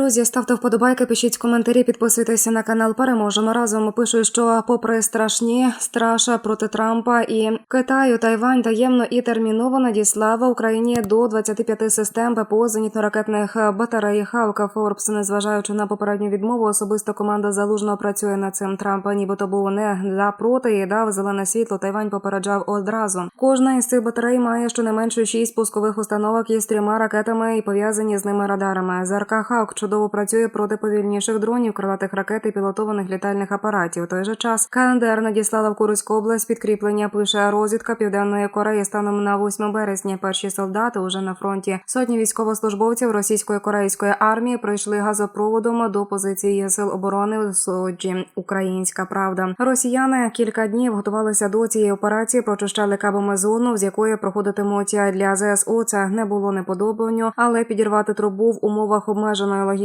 Друзі, ставте вподобайки, пишіть коментарі, підписуйтеся на канал. Переможемо разом. Пишуть, що попри страшні страша проти Трампа і Китаю, Тайвань таємно і терміново надіслав Україні до 25 систем ППО зенітно-ракетних батарей Хавка Форбс, незважаючи на попередню відмову, особисто команда залужного працює над цим. Трамп нібито був не за проти і дав зелене світло. Тайвань попереджав одразу. Кожна із цих батарей має щонайменше шість пускових установок із трьома ракетами і пов'язані з ними радарами. ЗРК Хавк чудово працює проти повільніших дронів, крилатих ракет і пілотованих літальних апаратів. У той же час КНДР надіслала в Курську область підкріплення. Пише розвідка Південної Кореї станом на 8 березня. Перші солдати уже на фронті. Сотні військовослужбовців російської корейської армії пройшли газопроводом до позиції сил оборони в Соджі. Українська правда. Росіяни кілька днів готувалися до цієї операції, прочищали кабами зону, з якої проходитимуть для ЗСУ. Це не було неподобанню, але підірвати трубу в умовах обмеженої логістики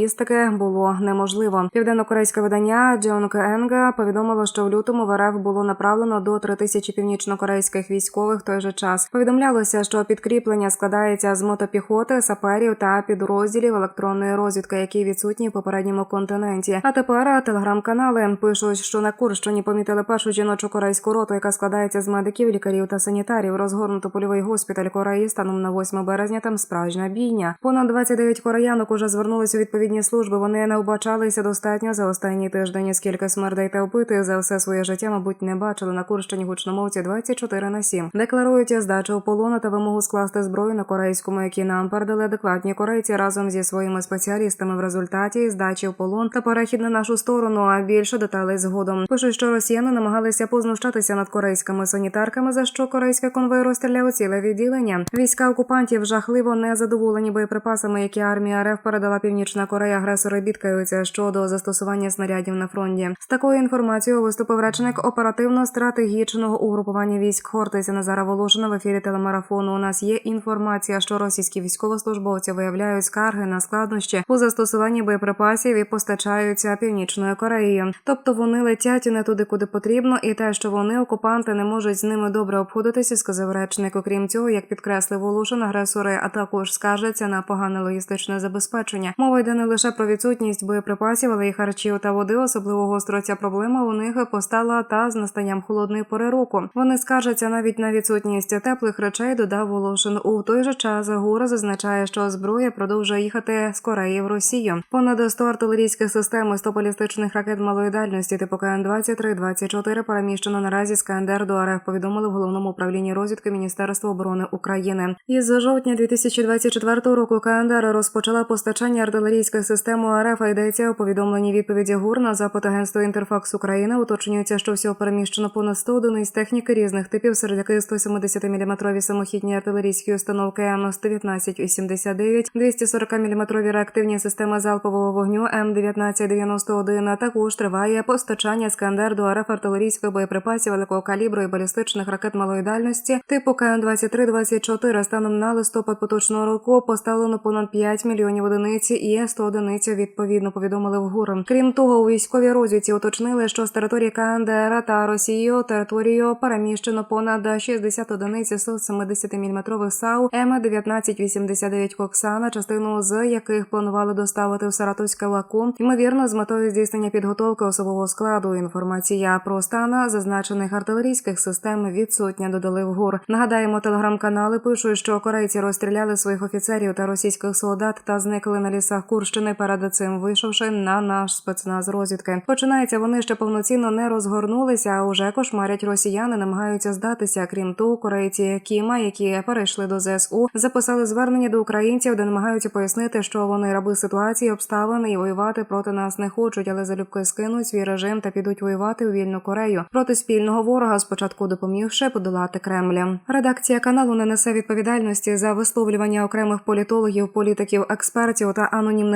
було неможливо. Південно-корейське видання Джонг Енга повідомило, що в лютому в РФ було направлено до 3 тисячі північно-корейських військових. Той же час повідомлялося, що підкріплення складається з мотопіхоти, саперів та підрозділів електронної розвідки, які відсутні в попередньому континенті. А тепер телеграм-канали пишуть, що на Курщині помітили першу жіночу корейську роту, яка складається з медиків, лікарів та санітарів. Розгорнуто польовий госпіталь Кореї станом на 8 березня. Там справжня бійня. Понад 29 кореянок уже звернулися у відповідні служби. Вони не вбачалися достатньо за останній тиждень. Скільки смертей та вбитих за все своє життя, мабуть, не бачили на Курщині гучномовці 24 на 7. Декларують здачу полону та вимогу скласти зброю на корейському, які нам передали адекватні корейці разом зі своїми спеціалістами в результаті здачі в полон та перехід на нашу сторону. А більше деталей згодом пишуть, що росіяни намагалися познущатися над корейськими санітарками, за що корейський конвой розстріляв ціле відділення. Війська окупантів жахливо незадоволені боєприпасами, які армія РФ передала Північна Корея. Агресори бідкаються щодо застосування снарядів на фронті. З такою інформацією виступив речник оперативно-стратегічного угрупування військ Хортиця Назара Волошина в ефірі телемарафону. У нас є інформація, що російські військовослужбовці виявляють скарги на складнощі у застосуванні боєприпасів і постачаються північною Кореєю. Тобто вони летять не туди, куди потрібно, і те, що вони окупанти не можуть з ними добре обходитися, сказав речник. Окрім цього, як підкреслив Волошин, агресори, а також скаржаться на погане логістичне забезпечення. Мова йде не лише про відсутність боєприпасів, але й харчів та води. Особливо гостро ця проблема у них постала та з настанням холодної пори року. Вони скаржаться навіть на відсутність теплих речей. Додав Волошин. У той же час ГУР зазначає, що зброя продовжує їхати з Кореї в Росію. Понад 100 артилерійських систем і 100 балістичних ракет малої дальності типу КН-23-24 переміщено наразі з КНДР до РФ. Повідомили в головному управлінні розвідки Міністерства оборони України. Із жовтня 2024 року КНДР розпочала постачання артилерійських систем у РФ. Йдеться у повідомленні відповіді ГУР на запит агентства Інтерфакс України. Уточнюється, що всього переміщено понад 100 одиниць техніки різних типів, серед яких 170 мм самохідні артилерійські установки М-119-89, 240 мм реактивні системи залпового вогню М-1991. А Також триває постачання з КНДР до РФ артилерійських боєприпасів великого калібру і балістичних ракет малої дальності типу КН-23-24. Станом на листопад поточного року поставлено понад 5 мільйонів одиниць і 100 одиниць відповідно повідомили в ГУР. Крім того, у військовій розвідці уточнили, що з території КНДР та Росією територію переміщено понад 60 одиниць 170 мм САУ М-1989 Коксана, частину з яких планували доставити в Саратовське лаку, ймовірно, з метою здійснення підготовки особового складу. Інформація про стан зазначених артилерійських систем відсутня. Додали в ГУР. Нагадаємо, телеграм-канали пишуть, що корейці розстріляли своїх офіцерів та російських солдат та зникли на лісах Курщини. Перед цим вийшовши на наш спецназ розвідки. Починається вони ще повноцінно не розгорнулися, а уже кошмарять росіяни, намагаються здатися. Крім того, корейці Кіма, які перейшли до ЗСУ, записали звернення до українців, де намагаються пояснити, що вони раби ситуації, обставини і воювати проти нас не хочуть, але залюбки скинуть свій режим та підуть воювати у вільну Корею проти спільного ворога. Спочатку допомігши подолати Кремля. Редакція каналу не несе відповідальності за висловлювання окремих політологів, політиків, експертів та анонімних